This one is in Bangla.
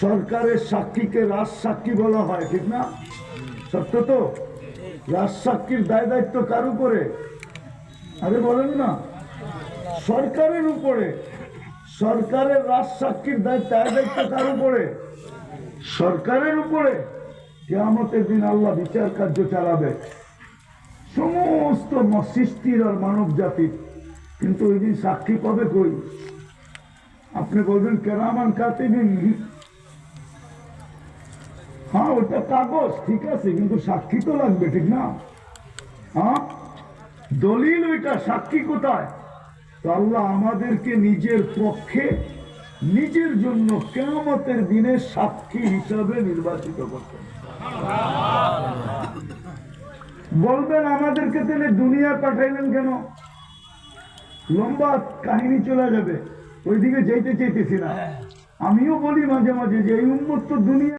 সরকারের সাক্ষীকে রাজ সাক্ষী বলা হয়, ঠিক না? সত্য তো? রাজ সাক্ষীর দায় দায়িত্ব কার উপরে? আরে বলেন না। সরকারের উপরে। সরকারের রাজ সাক্ষীর দায়- দায় দায়িত্ব কার উপরে? সরকারের উপরে। কেয়ামতের দিন আল্লাহ বিচার কার্য চালাবে। সমস্ত সৃষ্টির আর মানব জাতির। কিন্তু ওই দিন সাক্ষী পাবে কই? আপনি বলবেন, কেরামান কাতিবিন। হ্যাঁ ওটা কাগজ ঠিক আছে কিন্তু সাক্ষী তো লাগবে ঠিক না? হ্যাঁ? দলিল ওইটা সাক্ষী কোথায়? তো আল্লাহ আমাদেরকে নিজের পক্ষে নিজের জন্য কেমতের দিনে সাক্ষী হিসাবে নির্বাচিত করতেন বলবেন আমাদেরকে তাহলে দুনিয়া পাঠাইলেন কেন? লম্বা কাহিনী চলে যাবে। ওইদিকে যেতে চাইতেছি না। আমিও বলি মাঝে মাঝে যে এই উন্মত্ত দুনিয়া